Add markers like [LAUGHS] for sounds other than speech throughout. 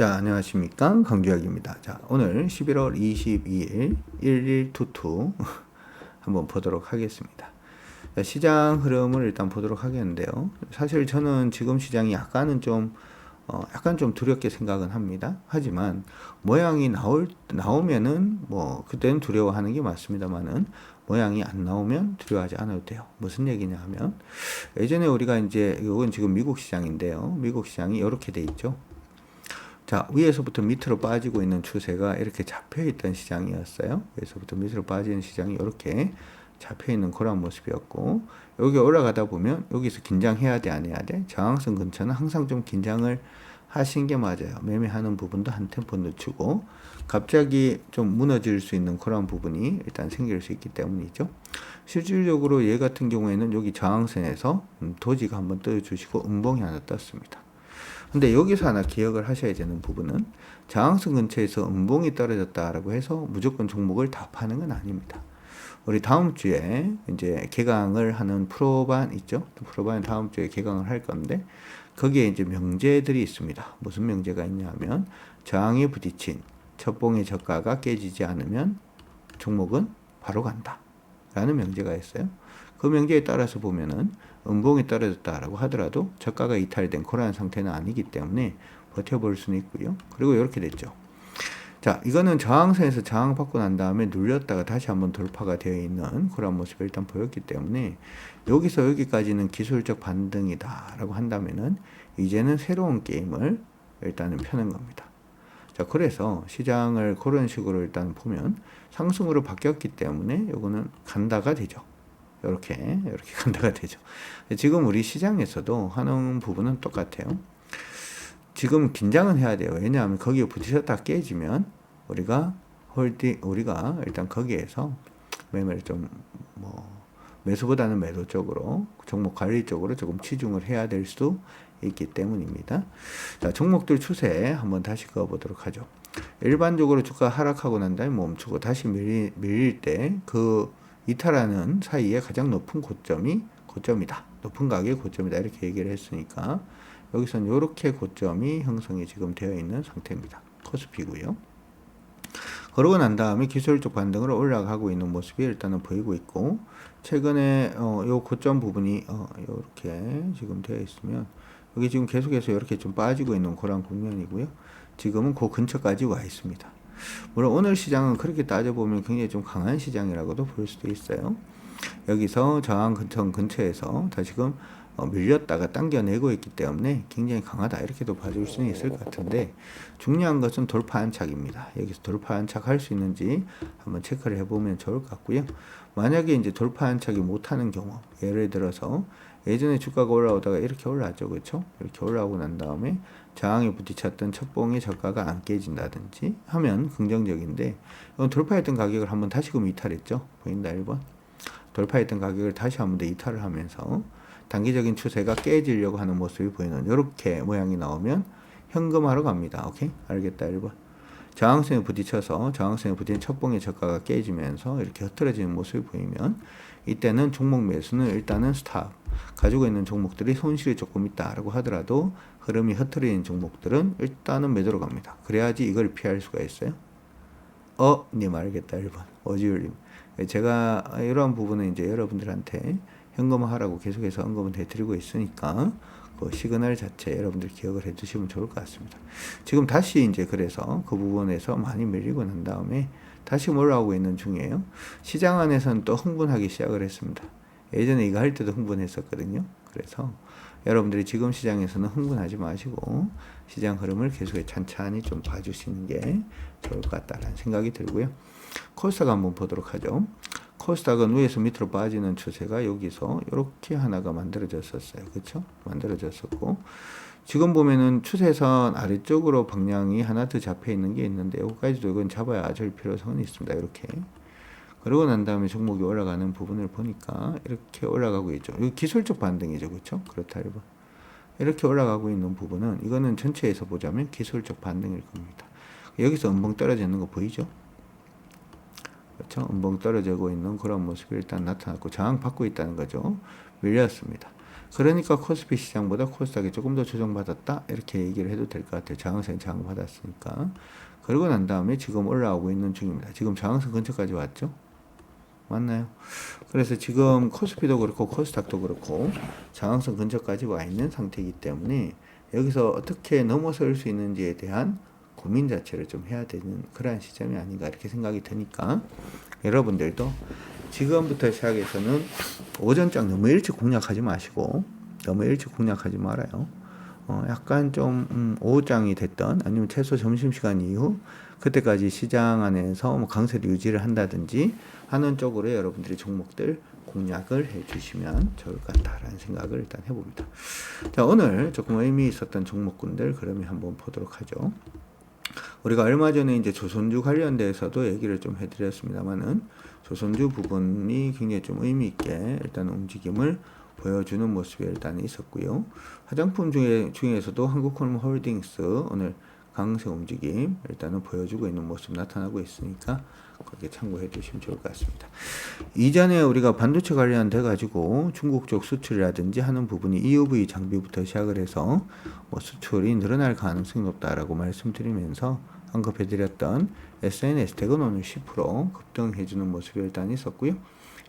자, 안녕하십니까. 강주혁입니다. 자, 오늘 11월 22일 1122 한번 보도록 하겠습니다. 자, 시장 흐름을 일단 보도록 하겠는데요. 사실 저는 지금 시장이 약간은 좀 어, 약간 좀 두렵게 생각은 합니다. 하지만 모양이 나올 나오면은 뭐 그때는 두려워하는 게 맞습니다만은 모양이 안 나오면 두려워하지 않아도 돼요. 무슨 얘기냐 하면 예전에 우리가 이제 이건 지금 미국 시장인데요. 미국 시장이 이렇게 돼 있죠. 자, 위에서부터 밑으로 빠지고 있는 추세가 이렇게 잡혀 있던 시장이었어요. 위에서부터 밑으로 빠지는 시장이 이렇게 잡혀 있는 그런 모습이었고, 여기 올라가다 보면 여기서 긴장해야 돼, 안 해야 돼? 저항선 근처는 항상 좀 긴장을 하신 게 맞아요. 매매하는 부분도 한 템포 늦추고, 갑자기 좀 무너질 수 있는 그런 부분이 일단 생길 수 있기 때문이죠. 실질적으로 얘 같은 경우에는 여기 저항선에서 음, 도지가 한번 떠주시고 음봉이 하나 떴습니다. 근데 여기서 하나 기억을 하셔야 되는 부분은 저항선 근처에서 음봉이 떨어졌다라고 해서 무조건 종목을 다 파는 건 아닙니다. 우리 다음 주에 이제 개강을 하는 프로반 있죠? 프로반 다음 주에 개강을 할 건데 거기에 이제 명제들이 있습니다. 무슨 명제가 있냐면 저항에 부딪힌 첫봉의 저가가 깨지지 않으면 종목은 바로 간다. 라는 명제가 있어요. 그 명제에 따라서 보면은 음봉이 떨어졌다라고 하더라도 저가가 이탈된 그러한 상태는 아니기 때문에 버텨볼 수는 있고요. 그리고 이렇게 됐죠. 자, 이거는 저항선에서 저항 받고 난 다음에 눌렸다가 다시 한번 돌파가 되어 있는 그런 모습을 일단 보였기 때문에 여기서 여기까지는 기술적 반등이다라고 한다면은 이제는 새로운 게임을 일단은 펴는 겁니다. 자, 그래서 시장을 그런 식으로 일단 보면 상승으로 바뀌었기 때문에 요거는 간다가 되죠. 이렇게 이렇게 [LAUGHS] 간다가 되죠. 지금 우리 시장에서도 하는 부분은 똑같아요. 지금 긴장은 해야 돼요. 왜냐하면 거기에 부딪혔다 깨지면 우리가 홀딩 우리가 일단 거기에서 매매를 좀 뭐 매수보다는 매도 쪽으로 종목 관리 쪽으로 조금 치중을 해야 될 수도 있기 때문입니다. 자, 종목들 추세 한번 다시 그어 보도록 하죠. 일반적으로 주가 하락하고 난 다음에 멈추고 다시 밀릴, 밀릴 때 그 이탈하는 사이에 가장 높은 고점이 고점이다. 높은 가격의 고점이다. 이렇게 얘기를 했으니까 여기서는 이렇게 고점이 형성이 지금 되어 있는 상태입니다. 코스피고요. 그러고 난 다음에 기술적 반등으로 올라가고 있는 모습이 일단은 보이고 있고 최근에 어, 요 고점 부분이 어, 이렇게 지금 되어 있으면 여기 지금 계속해서 이렇게 좀 빠지고 있는 그런 국면이고요. 지금은 그 근처까지 와 있습니다. 물론 오늘 시장은 그렇게 따져보면 굉장히 좀 강한 시장이라고도 볼 수도 있어요. 여기서 저항 근처 근처에서 다시금 어, 밀렸다가 당겨내고 있기 때문에 굉장히 강하다 이렇게도 봐줄 수는 있을 것 같은데 중요한 것은 돌파 안착입니다. 여기서 돌파 안착할 수 있는지 한번 체크를 해보면 좋을 것 같고요. 만약에 이제 돌파 안착이 못하는 경우 예를 들어서 예전에 주가가 올라오다가 이렇게 올라왔죠. 그렇죠? 이렇게 올라오고 난 다음에 저항에 부딪혔던 첫봉의 저가가 안 깨진다든지 하면 긍정적인데 돌파했던 가격을 한번 다시금 이탈했죠. 보인다 1번. 돌파했던 가격을 다시 한 번 더 이탈을 하면서 단기적인 추세가 깨지려고 하는 모습이 보이는 이렇게 모양이 나오면 현금하러 갑니다. 오케이? 알겠다 1번. 저항선에 부딪혀서 저항선에 부딪힌 첫봉의 저가가 깨지면서 이렇게 흐트러지는 모습이 보이면 이때는 종목 매수는 일단은 스탑. 가지고 있는 종목들이 손실이 조금 있다라고 하더라도 흐름이 흐트러진 종목들은 일단은 매도로 갑니다. 그래야지 이걸 피할 수가 있어요. 어, 님 알겠다. 1번. 어지울림. 제가 이러한 부분은 이제 여러분들한테 현금화하라고 계속해서 언급은 해드리고 있으니까 그 시그널 자체 여러분들 기억을 해두시면 좋을 것 같습니다. 지금 다시 이제 그래서 그 부분에서 많이 밀리고 난 다음에 다시 올라오고 있는 중이에요. 시장 안에서는 또 흥분하기 시작을 했습니다. 예전에 이거 할 때도 흥분했었거든요. 그래서 여러분들이 지금 시장에서는 흥분하지 마시고 시장 흐름을 계속해 찬찬히 좀 봐주시는 게 좋을 것 같다라는 생각이 들고요. 코스닥 한번 보도록 하죠. 코스닥은 위에서 밑으로 빠지는 추세가 여기서 이렇게 하나가 만들어졌었어요. 그렇죠? 만들어졌었고 지금 보면은 추세선 아래쪽으로 방향이 하나 더 잡혀 있는 게 있는데 여기까지도 이건 잡아야 될 필요성은 있습니다. 이렇게 그러고 난 다음에 종목이 올라가는 부분을 보니까 이렇게 올라가고 있죠. 이 기술적 반등이죠. 그렇죠? 그렇다 1번. 이렇게 올라가고 있는 부분은 이거는 전체에서 보자면 기술적 반등일 겁니다. 여기서 음봉 떨어지는 거 보이죠? 그렇죠? 음봉 떨어지고 있는 그런 모습이 일단 나타났고 저항 받고 있다는 거죠. 밀렸습니다. 그러니까 코스피 시장보다 코스닥이 조금 더 조정받았다 이렇게 얘기를 해도 될 것 같아요. 저항선 저항받았으니까. 그러고 난 다음에 지금 올라오고 있는 중입니다. 지금 저항선 근처까지 왔죠? 맞나요? 그래서 지금 코스피도 그렇고 코스닥도 그렇고 저항선 근처까지 와 있는 상태이기 때문에 여기서 어떻게 넘어설 수 있는지에 대한 고민 자체를 좀 해야 되는 그러한 시점이 아닌가 이렇게 생각이 드니까 여러분들도 지금부터 시작해서는 오전장 너무 일찍 공략하지 마시고 너무 일찍 공략하지 말아요. 어, 약간 좀 음, 오후장이 됐던 아니면 최소 점심시간 이후 그때까지 시장 안에서 뭐 강세를 유지를 한다든지 하는 쪽으로 여러분들이 종목들 공략을 해주시면 좋을 것 같다라는 생각을 일단 해봅니다. 자 오늘 조금 의미 있었던 종목군들 그러면 한번 보도록 하죠. 우리가 얼마 전에 이제 조선주 관련돼서도 얘기를 좀 해드렸습니다만은 조선주 부분이 굉장히 좀 의미 있게 일단 움직임을 보여주는 모습이 일단 있었고요. 화장품 중에 중에서도 한국홀m 홀딩스 오늘 강세 움직임 일단은 보여주고 있는 모습 나타나고 있으니까 그렇게 참고해 주시면 좋을 것 같습니다. 이전에 우리가 반도체 관련 돼 가지고 중국 쪽 수출이라든지 하는 부분이 EUV 장비부터 시작을 해서 뭐 수출이 늘어날 가능성이 높다라고 말씀드리면서 언급해 드렸던 SNS 텍은 오늘 10% 급등해 주는 모습이 일단 있었고요.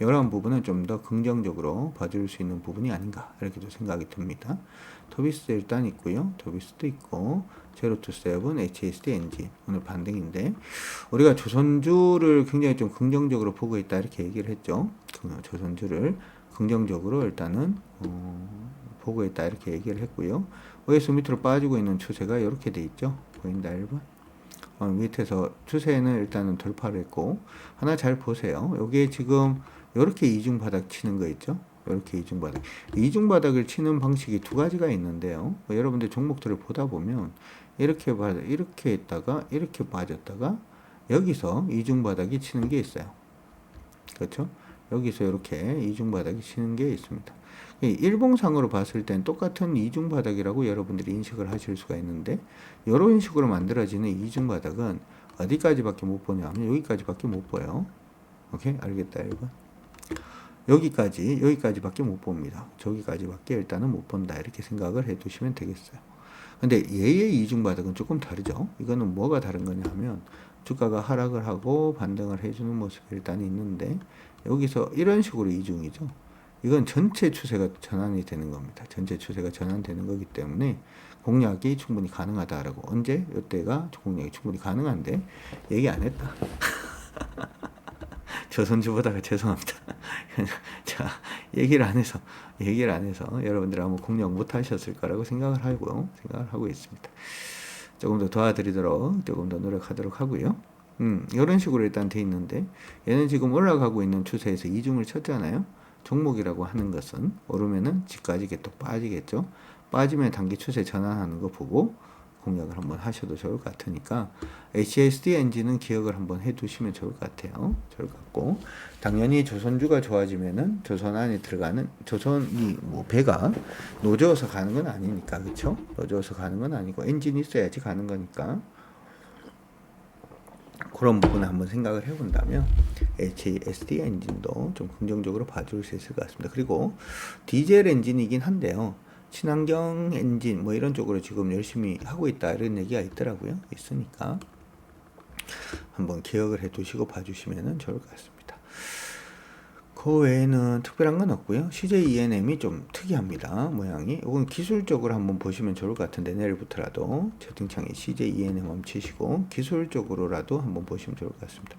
이러한 부분은 좀 더 긍정적으로 봐줄 수 있는 부분이 아닌가 이렇게도 생각이 듭니다. 토비스 일단 있고요. 토비스도 있고 제로투세븐 HSD 엔진 오늘 반등인데 우리가 조선주를 굉장히 좀 긍정적으로 보고 있다 이렇게 얘기를 했죠. 그 조선주를 긍정적으로 일단은 어, 보고 있다 이렇게 얘기를 했고요. 위에서 밑으로 빠지고 있는 추세가 이렇게 돼 있죠. 보인다 1번. 어, 밑에서 추세는 일단은 돌파를 했고 하나 잘 보세요. 여기에 지금 이렇게 이중 바닥 치는 거 있죠? 이렇게 이중 바닥. 이중 바닥을 치는 방식이 두 가지가 있는데요. 뭐 여러분들 종목들을 보다 보면 이렇게 바 이렇게 있다가 이렇게 빠졌다가 여기서 이중 바닥이 치는 게 있어요. 그렇죠? 여기서 이렇게 이중 바닥이 치는 게 있습니다. 일봉상으로 봤을 땐 똑같은 이중 바닥이라고 여러분들이 인식을 하실 수가 있는데 이런 식으로 만들어지는 이중 바닥은 어디까지밖에 못 보냐면 여기까지밖에 못 보여. 오케이 알겠다 여러분. 여기까지 여기까지밖에 못 봅니다. 저기까지밖에 일단은 못 본다 이렇게 생각을 해 두시면 되겠어요. 근데 얘의 이중 바닥은 조금 다르죠. 이거는 뭐가 다른 거냐면 주가가 하락을 하고 반등을 해주는 모습이 일단 있는데 여기서 이런 식으로 이중이죠. 이건 전체 추세가 전환이 되는 겁니다. 전체 추세가 전환되는 거기 때문에 공략이 충분히 가능하다라고 언제 이때가 공략이 충분히 가능한데 얘기 안 했다. [LAUGHS] 조선주보다가 죄송합니다. [LAUGHS] 자, 얘기를 안 해서, 얘기를 안 해서 여러분들 아마 공략 못 하셨을 거라고 생각을 하고, 생각을 하고 있습니다. 조금 더 도와드리도록 조금 더 노력하도록 하고요. 음, 이런 식으로 일단 돼 있는데, 얘는 지금 올라가고 있는 추세에서 이중을 쳤잖아요. 종목이라고 하는 것은 오르면은 집까지 또 빠지겠죠. 빠지면 단기 추세 전환하는 거 보고 공략을 한번 하셔도 좋을 것 같으니까 HSD 엔진은 기억을 한번 해두시면 좋을 것 같아요. 좋을 것 같고 당연히 조선주가 좋아지면은 조선 안에 들어가는 조선이 뭐 배가 노져서 가는 건 아니니까 그렇죠? 노져서 가는 건 아니고 엔진이 있어야지 가는 거니까 그런 부분을 한번 생각을 해본다면 HSD 엔진도 좀 긍정적으로 봐줄 수 있을 것 같습니다. 그리고 디젤 엔진이긴 한데요. 친환경 엔진 뭐 이런 쪽으로 지금 열심히 하고 있다 이런 얘기가 있더라고요. 있으니까 한번 기억을 해 두시고 봐 주시면 좋을 것 같습니다. 그 외에는 특별한 건 없고요. CJ ENM이 좀 특이합니다. 모양이. 이건 기술적으로 한번 보시면 좋을 것 같은데 내일부터라도 채팅창에 CJ ENM 치시고 기술적으로라도 한번 보시면 좋을 것 같습니다.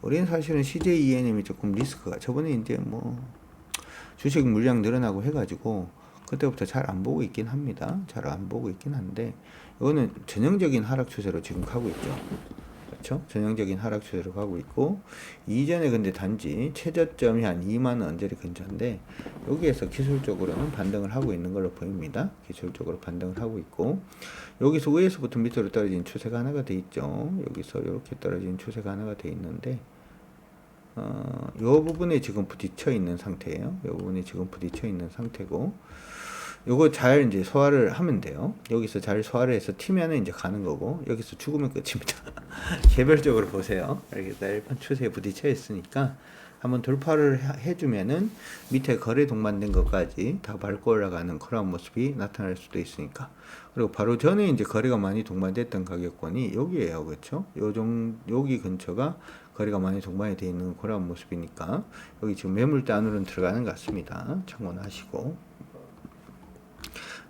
우리는 사실은 CJ ENM이 조금 리스크가 저번에 이제 뭐 주식 물량 늘어나고 해가지고 그때부터 잘 안 보고 있긴 합니다. 잘 안 보고 있긴 한데 이거는 전형적인 하락 추세로 지금 가고 있죠. 그렇죠? 전형적인 하락 추세로 가고 있고 이전에 근데 단지 최저점이 한 2만 원짜리 근처인데 여기에서 기술적으로는 반등을 하고 있는 걸로 보입니다. 기술적으로 반등을 하고 있고 여기서 위에서부터 밑으로 떨어진 추세가 하나가 돼 있죠. 여기서 이렇게 떨어진 추세가 하나가 돼 있는데 어, 요 부분에 지금 부딪혀 있는 상태예요. 요 부분에 지금 부딪혀 있는 상태고 요거 잘 이제 소화를 하면 돼요. 여기서 잘 소화를 해서 튀면은 이제 가는 거고 여기서 죽으면 끝입니다. [LAUGHS] 개별적으로 보세요. 알겠다. 일반 추세에 부딪혀 있으니까 한번 돌파를 해- 해주면은 밑에 거래 동반된 것까지 다 밟고 올라가는 그런 모습이 나타날 수도 있으니까. 그리고 바로 전에 이제 거래가 많이 동반됐던 가격권이 여기에요. 그렇죠? 요정, 여기 근처가 거래가 많이 동반이 되어 있는 그런 모습이니까 여기 지금 매물대 안으로는 들어가는 것 같습니다. 참고하시고.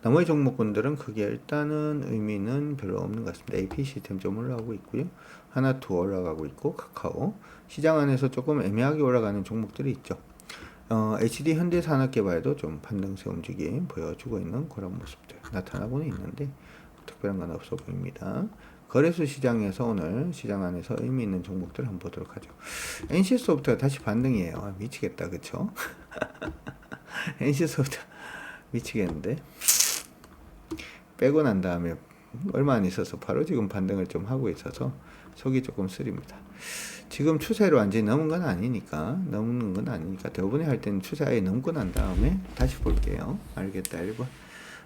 나머지 종목군들은 크게 일단은 의미는 별로 없는 것 같습니다. AP 시스템 좀 올라가고 있고요. 하나투 올라가고 있고 카카오 시장 안에서 조금 애매하게 올라가는 종목들이 있죠. 어, HD 현대 산업개발도 좀 반등세 움직임 보여주고 있는 그런 모습들 나타나고는 있는데 특별한 건 없어 보입니다. 거래소 시장에서 오늘 시장 안에서 의미 있는 종목들을 한번 보도록 하죠. NC소프트가 다시 반등이에요. 아, 미치겠다, 그쵸? [LAUGHS] NC소프트 미치겠는데 빼고 난 다음에 얼마 안 있어서 바로 지금 반등을 좀 하고 있어서 속이 조금 쓰립니다. 지금 추세로 완전히 넘은 건 아니니까 넘는 건 아니니까 대부분이 할 때는 추세 아예 넘고 난 다음에 다시 볼게요. 알겠다 1번.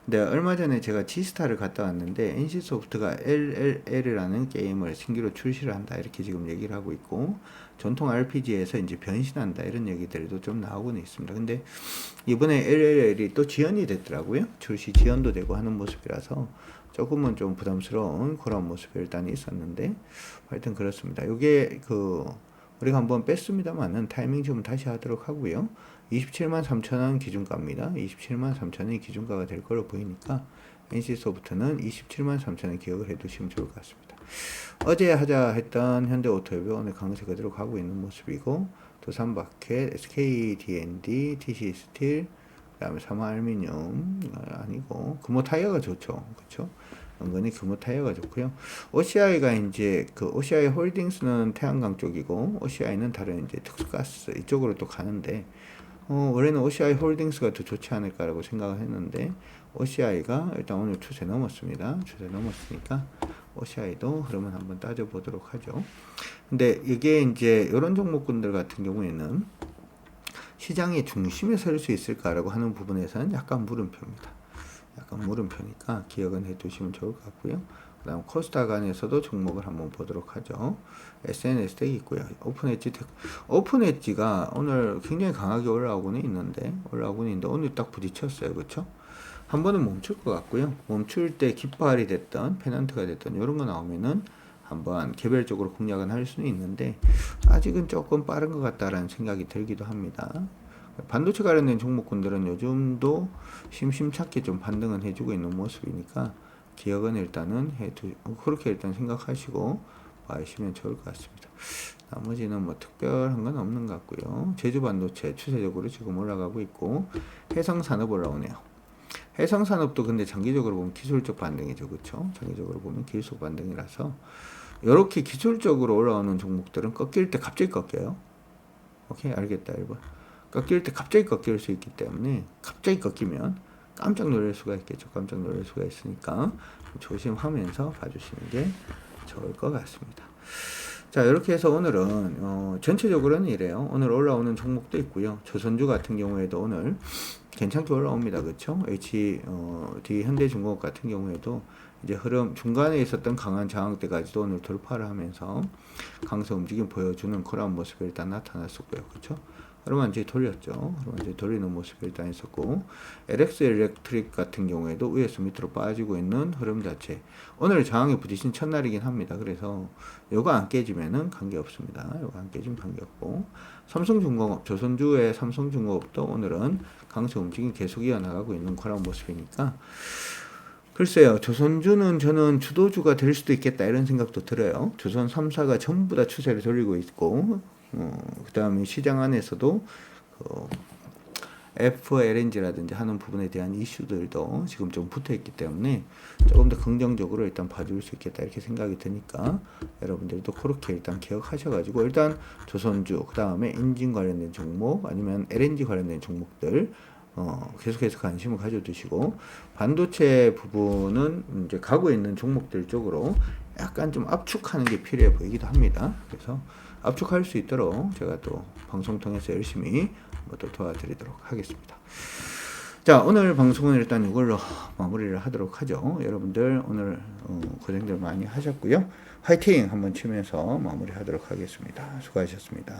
근데 얼마 전에 제가 지스타를 갔다 왔는데 NC소프트가 LLL이라는 게임을 신규로 출시를 한다 이렇게 지금 얘기를 하고 있고 전통 RPG에서 이제 변신한다 이런 얘기들도 좀 나오고는 있습니다. 근데 이번에 LLL이 또 지연이 됐더라고요. 출시 지연도 되고 하는 모습이라서 조금은 좀 부담스러운 그런 모습이 일단 있었는데 하여튼 그렇습니다. 이게 그 우리가 한번 뺐습니다만은 타이밍 좀 다시 하도록 하고요. 27만 3천원 기준가입니다. 27만 3천원이 기준가가 될 걸로 보이니까 NC소프트는 27만 3천원 기억을 해두시면 좋을 것 같습니다. 어제 하자 했던 현대오토협이 오늘 강세 그대로 가고 있는 모습이고 두산바켓, SKD&D, TC스틸, 그 다음에 삼화알미늄 아, 아니고 금호 타이어가 좋죠, 그렇죠? 은근히 금호 타이어가 좋고요. OCI가 이제 그 OCI 홀딩스는 태양광 쪽이고 OCI는 다른 이제 특수가스 이쪽으로 또 가는데 어, 원래는 OCI 홀딩스가 더 좋지 않을까라고 생각을 했는데 OCI가 일단 오늘 추세 넘었습니다. 추세 넘었으니까 OCI도 흐름을 한번 따져보도록 하죠. 근데 이게 이제 이런 종목군들 같은 경우에는 시장의 중심에 설 수 있을까라고 하는 부분에서는 약간 물음표입니다. 약간 물음표니까 기억은 해두시면 좋을 것 같고요. 그 다음 코스닥 안에서도 종목을 한번 보도록 하죠. SNS 덱 있고요. 오픈 엣지 덱. 오픈 엣지가 오늘 굉장히 강하게 올라오고는 있는데, 올라오고는 있는데, 오늘 딱 부딪혔어요. 그쵸? 한 번은 멈출 것 같고요. 멈출 때 깃발이 됐던, 페넌트가 됐던, 이런 거 나오면은 한번 개별적으로 공략은 할 수는 있는데, 아직은 조금 빠른 것 같다라는 생각이 들기도 합니다. 반도체 관련된 종목군들은 요즘도 심심찮게 좀 반등은 해주고 있는 모습이니까 기억은 일단은 해두 그렇게 일단 생각하시고 봐주시면 좋을 것 같습니다. 나머지는 뭐 특별한 건 없는 것 같고요. 제주 반도체 추세적으로 지금 올라가고 있고 해상 산업 올라오네요. 해상 산업도 근데 장기적으로 보면 기술적 반등이죠, 그렇죠? 장기적으로 보면 기술적 반등이라서 이렇게 기술적으로 올라오는 종목들은 꺾일 때 갑자기 꺾여요. 오케이 알겠다 1번. 꺾일 때 갑자기 꺾일 수 있기 때문에 갑자기 꺾이면 깜짝 놀랄 수가 있겠죠. 깜짝 놀랄 수가 있으니까 조심하면서 봐주시는 게 좋을 것 같습니다. 자 이렇게 해서 오늘은 어, 전체적으로는 이래요. 오늘 올라오는 종목도 있고요. 조선주 같은 경우에도 오늘 괜찮게 올라옵니다. 그렇죠? H 어, D 현대중공업 같은 경우에도 이제 흐름 중간에 있었던 강한 저항대까지도 오늘 돌파를 하면서 강세 움직임 보여주는 그런 모습이 일단 나타났었고요. 그렇죠? 이제 돌렸죠. 이제 돌리는 모습이 일단 있었고, LX 일렉트릭 같은 경우에도 위에서 밑으로 빠지고 있는 흐름 자체. 오늘 저항에 부딪힌 첫날이긴 합니다. 그래서 요거 안 깨지면은 관계 없습니다. 요거 안 깨지면 관계 없고, 삼성중공업, 조선주의 삼성중공업도 오늘은 강세 움직임 계속 이어나가고 있는 그런 모습이니까, 글쎄요, 조선주는 저는 주도주가 될 수도 있겠다 이런 생각도 들어요. 조선 3사가 전부 다 추세를 돌리고 있고, 어, 그 다음에 시장 안에서도 그 FLNG라든지 하는 부분에 대한 이슈들도 지금 좀 붙어 있기 때문에 조금 더 긍정적으로 일단 봐줄 수 있겠다 이렇게 생각이 드니까 여러분들도 그렇게 일단 기억하셔가지고 일단 조선주 그 다음에 엔진 관련된 종목 아니면 LNG 관련된 종목들 어, 계속해서 관심을 가져두시고 반도체 부분은 이제 가고 있는 종목들 쪽으로 약간 좀 압축하는 게 필요해 보이기도 합니다. 그래서 압축할 수 있도록 제가 또 방송 통해서 열심히 또 도와드리도록 하겠습니다. 자 오늘 방송은 일단 이걸로 마무리를 하도록 하죠. 여러분들 오늘 어, 고생들 많이 하셨고요. 화이팅 한번 치면서 마무리하도록 하겠습니다. 수고하셨습니다.